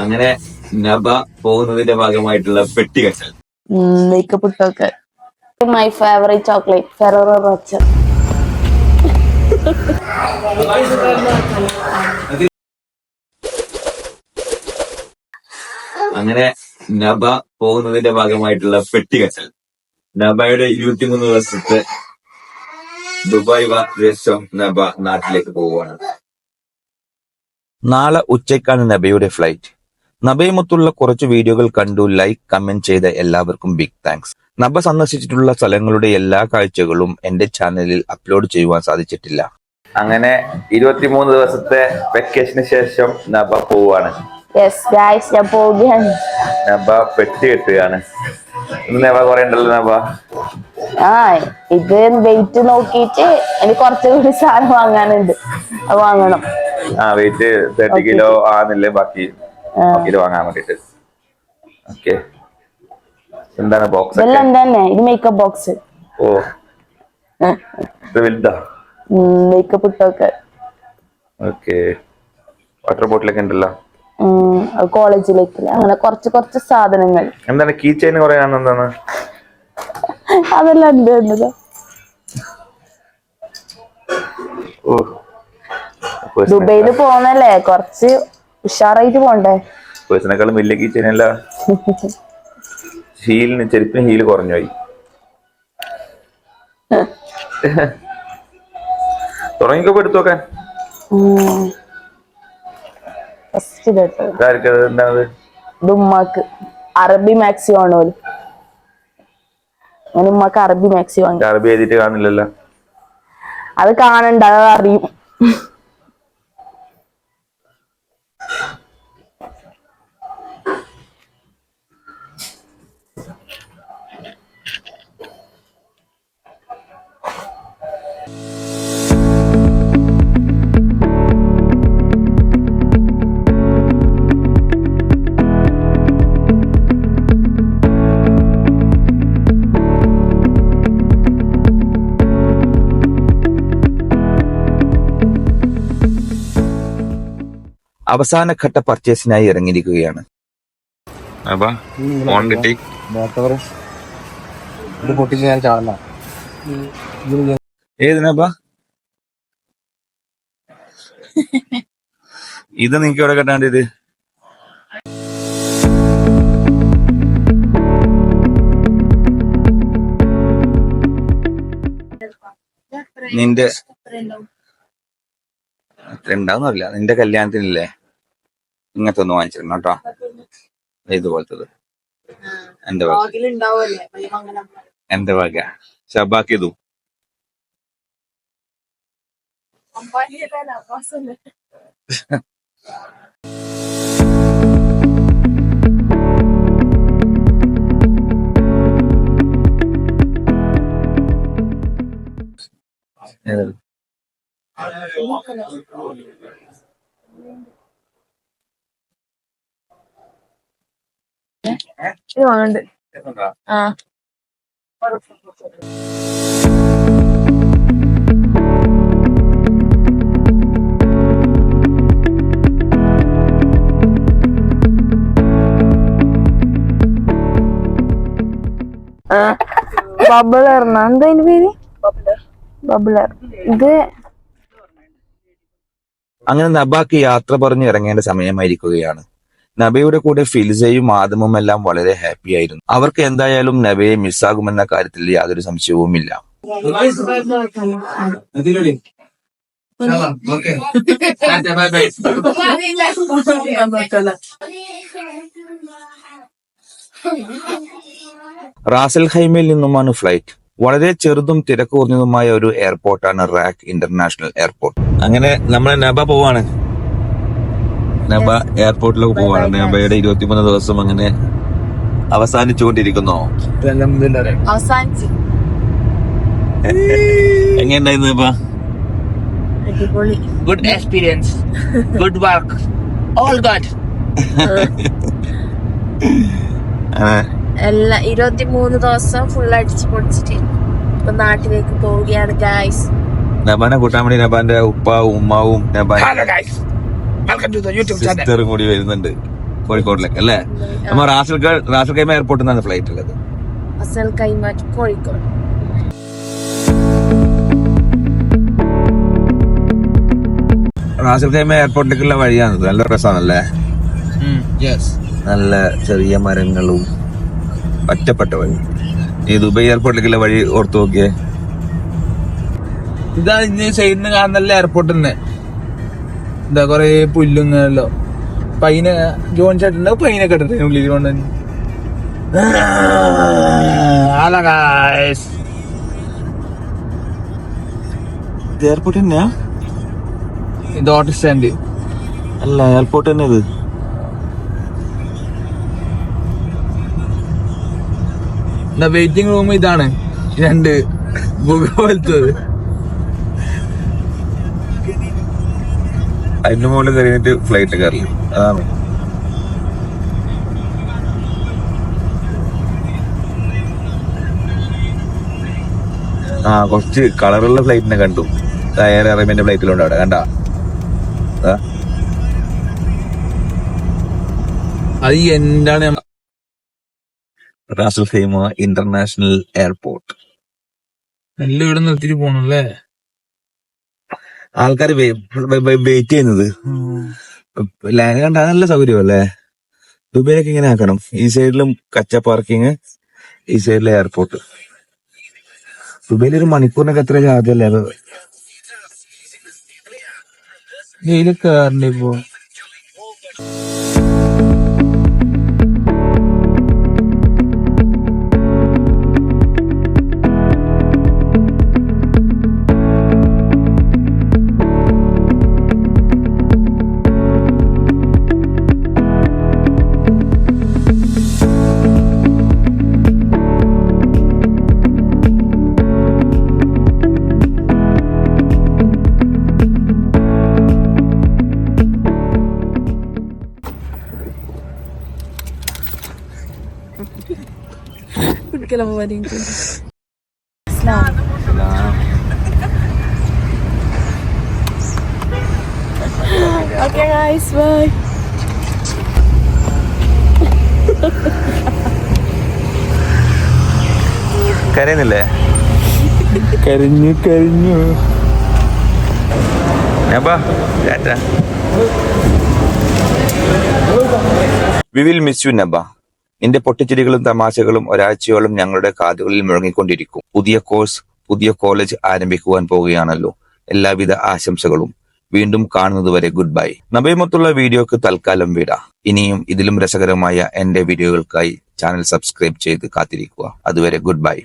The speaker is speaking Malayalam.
അങ്ങനെ നബ പോകുന്നതിന്റെ ഭാഗമായിട്ടുള്ള പെട്ടികച്ചൽ. Makeup ഇട്ടൊക്കെ. My favourite chocolate Ferrero Rocher അങ്ങനെ നബ പോകുന്നതിന്റെ ഭാഗമായിട്ടുള്ള പെട്ടി കച്ചൽ നബയുടെ ഇരുപത്തിമൂന്ന് ദിവസത്തെ ദുബായ് ശേഷം നബ നാട്ടിലേക്ക് പോവുകയാണ്. നാളെ ഉച്ചയ്ക്കാണ് നബയുടെ ഫ്ലൈറ്റ് നബയുമൊത്തുള്ള കുറച്ച് വീഡിയോകൾ കണ്ടു ലൈക്ക് കമന്റ് ചെയ്ത എല്ലാവർക്കും ബിഗ് താങ്ക്സ് നബ സന്ദർശിച്ചിട്ടുള്ള സ്ഥലങ്ങളുടെ എല്ലാ കാഴ്ചകളും എന്റെ ചാനലിൽ അപ്ലോഡ് ചെയ്യുവാൻ സാധിച്ചിട്ടില്ല. അങ്ങനെ ഇരുപത്തിമൂന്ന് ദിവസത്തെ വെക്കേഷന് ശേഷം നബ പോവാണ് ഞാൻ പോവുകയാണ്. നബ പെട്ടി കെട്ടുകയാണ്. നബ കുറെ ഉണ്ടല്ലോ നബ? ആ ഇത് വെയിറ്റ് നോക്കിയിട്ട് എനിക്ക് കുറച്ചുകൂടി സാധനം വാങ്ങാനുണ്ട്. വാങ്ങണം. ആ വെയിറ്റ് തേർട്ടി കിലോ ആന്നില്ലേ ബാക്കി? കിലോ വാങ്ങാൻ വേണ്ടിട്ട് ഓക്കെ. എന്താണ് ബോക്സ് ഇതെല്ലാം തന്നെ. ഇത് മേക്കപ്പ് ബോക്സ് ഓ. ഇത് വലുതാ? മേക്കപ്പ് ഇട്ടൊക്കെ. ഓക്കെ. വാട്ടർ ബോട്ടിലൊക്കെ ഉണ്ടല്ലോ? കോളേജിലേക്ക് അങ്ങനെ കുറച്ച് കുറച്ച് സാധനങ്ങൾ. എന്താണ് കീ ചെയിൻ കുറെ എന്താണ്? അതെല്ലാം ഉണ്ട് എന്നത് ഓ. ദുബൈയിൽ പോന്നല്ലേ? കുറച്ച് ഉഷാറായിട്ട് പോണ്ടേ? പേഴ്സിനെക്കാളും വലിയ കീച്ചനല്ല. ഹീലിന് ചെരുപ്പിന് ഹീൽ കുറഞ്ഞു പോയി തുടങ്ങിക്കോ എടുത്തു നോക്കാൻ ഉമ്മാക്ക് അറബി മാക്സി പോലും ഞാൻ ഉമ്മാക്ക് അറബി മാക്സി വാങ്ങി. അറബി എഴുതിട്ട് കാണില്ലല്ലോ. അത് കാണണ്ട അത് അറിയും. അവസാനഘട്ട പർച്ചേസിനായി ഇറങ്ങിയിരിക്കുകയാണ്. ഇത് നിങ്ങൾക്ക് എവിടെ കെട്ടാണ്ട് ഇത് നിന്റെ അത്ര ഉണ്ടാവുന്നില്ല നിന്റെ കല്യാണത്തിനില്ലേ? ഇങ്ങനത്തെ ഒന്ന് വാങ്ങിച്ചിരുന്നു കേട്ടോ. ഇതുപോലത്തത്. എന്റെ വക. എന്റെ വക. ശബാക്കിയതും ഏത്? ഇത് വാങ്ങണ്ട് ആ. ബബിളർ എന്താ അതിന്റെ പേര്? ബബിളർ. ഇത് അങ്ങനെ നബാക്ക് യാത്ര പറഞ്ഞു ഇറങ്ങേണ്ട സമയമായിരിക്കുകയാണ്. നബയുടെ കൂടെ ഫിൽസയും ആദമും എല്ലാം വളരെ ഹാപ്പി ആയിരുന്നു. അവർക്ക് എന്തായാലും നബയെ മിസ്സാകുമെന്ന കാര്യത്തിൽ യാതൊരു സംശയവുമില്ല. റാസൽ ഹൈമയിൽ നിന്നുമാണ് ഫ്ലൈറ്റ് വളരെ ചെറുതും തിരക്കുറഞ്ഞതുമായ ഒരു എയർപോർട്ടാണ് റാക്ക് ഇന്റർനാഷണൽ എയർപോർട്ട് അങ്ങനെ നമ്മളെ നബ പോവാണ്. നബ എയർപോർട്ടിലേക്ക് പോവാണ്. നബയുടെ ഇരുപത്തിമൂന്ന് ദിവസം അങ്ങനെ അവസാനിച്ചുകൊണ്ടിരിക്കുന്നു. അവസാനിച്ച്. എങ്ങനെയുണ്ടായിരുന്നു Naba good experience good work all good good. എല്ലാ ഇരുപത്തിമൂന്ന് ദിവസം ഫുൾ അടിച്ച് പൊടിച്ചിട്ട് ഇപ്പൊ നാട്ടിലേക്ക് പോവുകയാണ് ഗായ്സ് നബാനെ കൂട്ടാൻ വേണ്ടി നബാന്റെ ഉപ്പാവും ഉമ്മാവും നബാന്റെ സിസ്റ്ററും കൂടി വരുന്നുണ്ട് കോഴിക്കോടിലേക്ക് അല്ലേ? നമ്മ റാസൽ റാസൽ കൈമ എയർപോർട്ടിൽ നിന്നാണ് ഫ്ലൈറ്റ് ഉള്ളത്. അസൽ കോഴിക്കോട്. റാസൽ കൈമ എയർപോർട്ടിലേക്കുള്ള വഴിയാണ് നല്ല രസമാണല്ലേ യെസ് നല്ല ചെറിയ മരങ്ങളും ഒറ്റപ്പെട്ട വഴി. ഈ ദുബൈ എയർപോർട്ടിലേക്കുള്ള വഴി ഓർത്തു നോക്കിയേ. ഇതാണ് ഇനി ചെയ്യുന്ന കാണുന്നല്ലേ കാണുന്നല്ല എയർപോർട്ട് തന്നെ എന്താ കൊറേ പുല്ലുങ്ങല്ലോ പൈന ജോൺ ചേട്ടന്റെ പൈന കെട്ടിട്ട് ഉള്ളിൽ കൊണ്ട് എയർപോർട്ട് തന്നെയാ? ഇത് ഓട്ടോ സ്റ്റാൻഡ് അല്ല എയർപോർട്ട് തന്നെ ഇത്. എന്താ വെയിറ്റിംഗ് റൂം ഇതാണ്. രണ്ട്. പോലത്തത്. അതിന്റെ മുകളിൽ കയറിയിട്ട് ഫ്ലൈറ്റ് കയറില്ല അതാണ്. ആ കുറച്ച് കളറുള്ള ഫ്ലൈറ്റിനെ കണ്ടു. എയർ അറേബ്യന്റെ ഫ്ലൈറ്റിലുണ്ട് അവിടെ കണ്ട? അത് എന്താണ് റാസൽ ഫേമ ഇന്റർനാഷണൽ എയർപോർട്ട്. എല്ലാം ഇവിടെ നിർത്തിയിട്ട് പോണല്ലേ? ആൾക്കാർ വെയിറ്റ് ചെയ്യുന്നത്. ലാൻഡ് കണ്ട നല്ല സൗകര്യമല്ലേ ദുബൈയിലൊക്കെ ഇങ്ങനെ ആക്കണം. ഈ സൈഡിലും കച്ച പാർക്കിങ് ഈ സൈഡിലെ എയർപോർട്ട്. ദുബൈയിൽ ഒരു മണിക്കൂറിനൊക്കെ എത്ര ചാർജ് അല്ലേ അത് ഇതിൽ കേറണ്ടേ ഇപ്പൊ ഓക്കെ ഗൈസ് ബൈ കരയുന്നില്ലേ? കരിഞ്ഞു കരിഞ്ഞു. We will miss you Naba നിന്റെ പൊട്ടിച്ചിരികളും തമാശകളും ഒരാഴ്ചയോളം ഞങ്ങളുടെ കാതുകളിൽ മുഴങ്ങിക്കൊണ്ടിരിക്കും. പുതിയ കോഴ്സ് പുതിയ കോളേജ് ആരംഭിക്കുവാൻ പോവുകയാണല്ലോ. എല്ലാവിധ ആശംസകളും. വീണ്ടും കാണുന്നതുവരെ ഗുഡ് ബൈ. നബയുമൊത്തുള്ള വീഡിയോക്ക് തൽക്കാലം വിട. ഇനിയും ഇതിലും രസകരമായ എന്റെ വീഡിയോകൾക്കായി ചാനൽ സബ്സ്ക്രൈബ് ചെയ്ത് കാത്തിരിക്കുക. അതുവരെ ഗുഡ് ബൈ.